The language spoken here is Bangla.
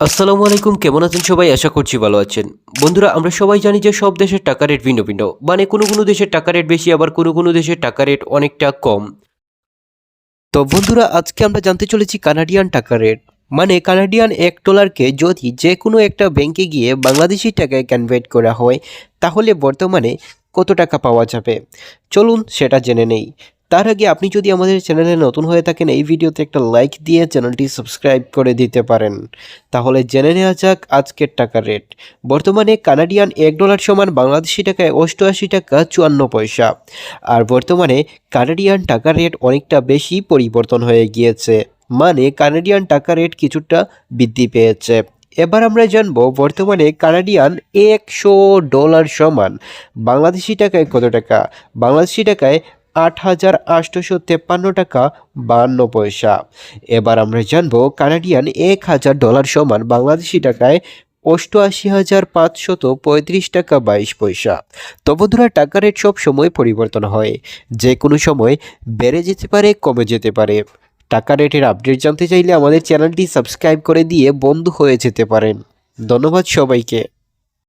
আসসালামু আলাইকুম, কেমন আছেন সবাই? আশা করছি ভালো আছেন। বন্ধুরা, আমরা সবাই জানি যে সব দেশের টাকা রেট ভিন্ন ভিন্ন। মানে কোনো কোনো দেশের টাকা রেট বেশি, আবার কোনো কোনো দেশের টাকা রেট অনেকটা কম। তো বন্ধুরা, আজকে আমরা জানতে চলেছি কানাডিয়ান টাকা রেট। মানে কানাডিয়ান এক ডলারকে যদি যে কোনো একটা ব্যাংকে গিয়ে বাংলাদেশি টাকায় কনভার্ট করা হয়, তাহলে বর্তমানে কত টাকা পাওয়া যাবে? চলুন সেটা জেনে নেই। তার আগে আপনি যদি আমাদের চ্যানেলে নতুন হয়ে থাকেন, এই ভিডিওতে একটা লাইক দিয়ে চ্যানেলটি সাবস্ক্রাইব করে দিতে পারেন। তাহলে জেনে নেওয়া যাক আজকের টাকার রেট বর্তমানে কানাডিয়ান এক ডলার সমান বাংলাদেশি টাকায় অষ্টআশি টাকা চুয়ান্ন পয়সা। আর বর্তমানে কানাডিয়ান টাকার রেট অনেকটা বেশি পরিবর্তন হয়ে গিয়েছে। মানে কানাডিয়ান টাকা রেট কিছুটা বৃদ্ধি পেয়েছে। এবার আমরা জানব বর্তমানে কানাডিয়ান একশো ডলার সমান বাংলাদেশি টাকায় কত টাকা? বাংলাদেশি টাকায় আট হাজার আটশোশো তেপ্পান্ন টাকা বাহান্ন পয়সা। এবার আমরা জানব কানাডিয়ান এক হাজার ডলার সমান বাংলাদেশি টাকায় অষ্টআশি হাজার পাঁচশত পঁয়ত্রিশ টাকা বাইশ পয়সা। তো বন্ধুরা, টাকা রেট সব সময় পরিবর্তন হয়। যে কোনো সময় বেড়ে যেতে পারে, কমে যেতে পারে। টাকা রেটের আপডেট জানতে চাইলে আমাদের চ্যানেলটি সাবস্ক্রাইব করে দিয়ে বন্ধু হয়ে যেতে পারেন। ধন্যবাদ সবাইকে।